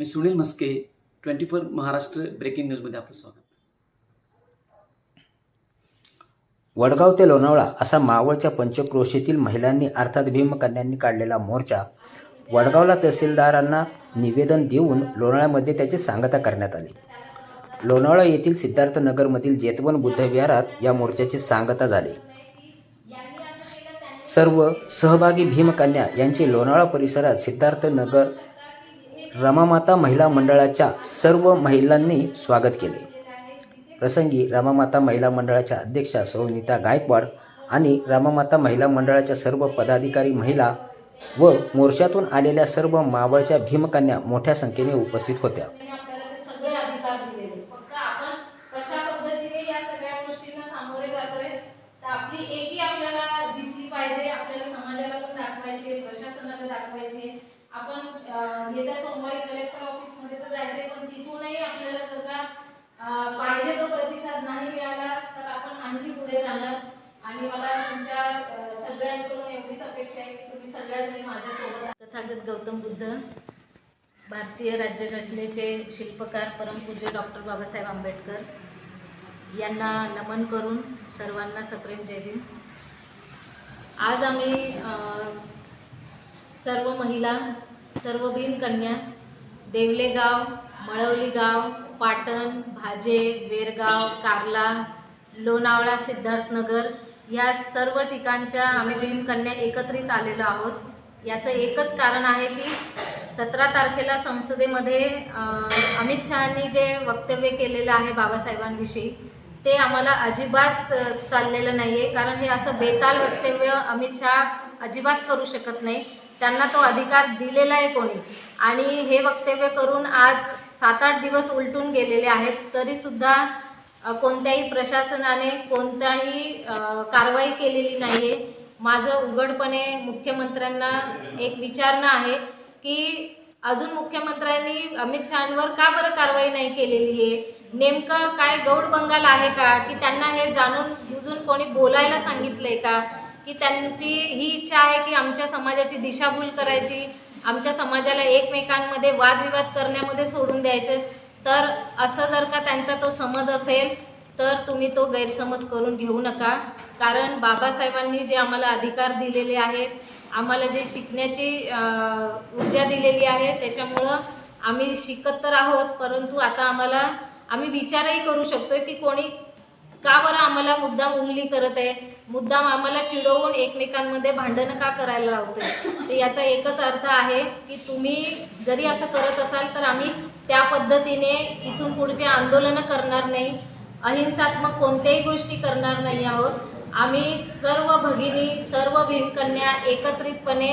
मी Sunil Maske twenty four Maharashtra breaking न्यूजमध्ये आपलं स्वागत. वडगाव ते लोणावळा असा मावळच्या पंचक्रोशीतील महिलांनी अर्थात भीमकन्यांनी काढलेला मोर्चा वडगावला तहसीलदारांना निवेदन देऊन लोणावळ्यामध्ये त्याची सांगता करण्यात आली. लोणावळा येथील सिद्धार्थनगरमधील जेतवन बुद्ध विहारात या मोर्चाची सांगता झाली. सर्व सहभागी भीमकन्या यांचे लोणावळा परिसरात सिद्धार्थनगर रमामाता महिला मंडळाच्या सर्व महिलांनी स्वागत केले. प्रसंगी रामामाता महिला मंडळाच्या अध्यक्षा सौनीता गायकवाड आणि रामामाता महिला मंडळाच्या सर्व पदाधिकारी महिला व मोर्चातून आलेल्या सर्व मावळच्या भीमकन्या मोठ्या संख्येने उपस्थित होत्या. आपली एकी आपल्याला दिसली पाहिजे आपल्याला समाजाला पण दाखवायची प्रशासनाला दाखवायची. आपण येत्या सोमवारी कलेक्टर ऑफिसमध्ये तर जायचंय पण तिथूनही आपल्याला जर का पाहिजे तो प्रतिसाद नाही मिळाला तर आपण आणखी पुढे जाणार. आणि मला तुमच्या सगळ्यांकडून एवढीच अपेक्षा आहे की तुम्ही सगळ्याजणी माझ्यासोबत तथागत गौतम बुद्ध भारतीय राज्यघटनेचे शिल्पकार परमपूज्य डॉक्टर बाबासाहेब आंबेडकर यांना नमन करून सर्वांना सप्रेम जय भीम. आज आम्ही सर्व महिला सर्व भीम कन्या देवले गाव मळवली गाव पाटण भाजे वेरगाव कार्ला लोणावळा सिद्धार्थनगर या सर्व ठिकाणच्या आम्ही भीम कन्या एकत्रित आलेलो आहोत. याचं एकच कारण आहे की सतरा तारखेला संसदेमध्ये अमित शहानी जे वक्तव्य केलेलं आहे बाबासाहेबांविषयी ते आम्हाला अजिबात चाललेलं नाही आहे कारण हे असं बेताल वक्तव्य अमित शहा अजिबात करू शकत नाही. त्यांना तो अधिकार दिलेला आहे कोणी. आणि हे वक्तव्य करून आज सात आठ दिवस उलटून गेलेले आहेत तरीसुद्धा कोणत्याही प्रशासनाने कोणत्याही कारवाई केलेली नाही आहे माझं उघडपणे मुख्यमंत्र्यांना एक विचारणं आहे की अजून मुख्यमंत्र्यांनी अमित शहांवर का बरं कारवाई नाही केलेली आहे? नेमकं काय गौड बंगाल आहे का? की त्यांना हे जाणून बुजून कोणी बोलायला सांगितलंय का? की त्यांची ही इच्छा आहे की आमच्या समाजाची दिशाभूल करायची आमच्या समाजाला एकमेकांमध्ये वादविवाद करण्यामध्ये सोडून द्यायचं. तर असं जर का त्यांचा तो समज असेल तर तुम्ही तो गैरसमज करून घेऊ नका. कारण बाबासाहेबांनी जे आम्हाला अधिकार दिलेले आहेत आम्हाला जे शिकण्याची ऊर्जा दिलेली आहे त्याच्यामुळं आम्ही शिकत तर आहोत परंतु आता आम्हाला आम्ही विचारही करू शकतो की कोणी का बरं आम्हाला मुद्दाम उंगली करत आहे? मुद्दाम आम्हाला चिडवून एकमेकांमध्ये भांडणं का करायला लावतोय तर याचा एकच अर्थ आहे की तुम्ही जरी असं करत असाल तर आम्ही त्या पद्धतीने इथून पुढचे आंदोलनं करणार नाही. अहिंसात्मक कोणत्याही गोष्टी करणार नाही आहोत. आम्ही सर्व भगिनी सर्व भीमकन्या एकत्रितपणे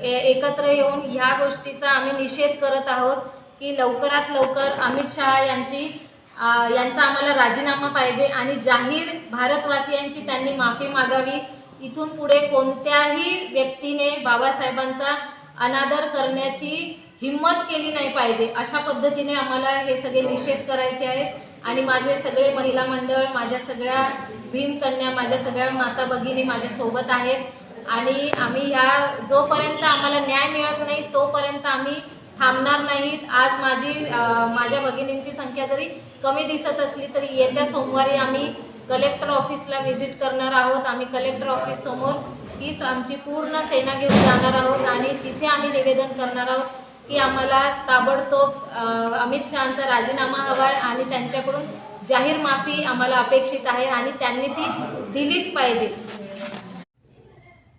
ए- एकत्र येऊन ह्या गोष्टीचा आम्ही निषेध करत आहोत की लवकरात लवकर अमित शहा यांची यांचा आम्हाला राजीनामा पाहिजे आणि जाहीर भारतवासियांची त्यांनी माफी मागावी. इथून पुढे कोणत्याही व्यक्तीने बाबासाहेबांचा अनादर करण्याची हिंमत केली नाही पाहिजे. अशा पद्धतीने आम्हाला हे सगळे निषेध करायचे आहेत. आणि माझे सगळे महिला मंडळ माझ्या सगळ्या भीमकन्या माझ्या सगळ्या माता भगिनी माझ्यासोबत आहेत. आणि आम्ही ह्या जोपर्यंत आम्हाला न्याय मिळत नाही तोपर्यंत आम्ही थांबणार नाहीत. आज माझी माझ्या भगिनींची संख्या जरी कमी दिसत असली तरी येत्या सोमवारी आम्ही कलेक्टर ऑफिसला व्हिजिट करणार आहोत. आम्ही कलेक्टर ऑफिस समोर हीच आमची पूर्ण सेना घेऊन जाणार आहोत आणि तिथे आम्ही निवेदन करणार आहोत की आम्हाला ताबडतोब अमित शहांचा राजीनामा हवा आहे आणि त्यांच्याकडून जाहीर माफी आम्हाला अपेक्षित आहे आणि त्यांनी ती दिलीच पाहिजे.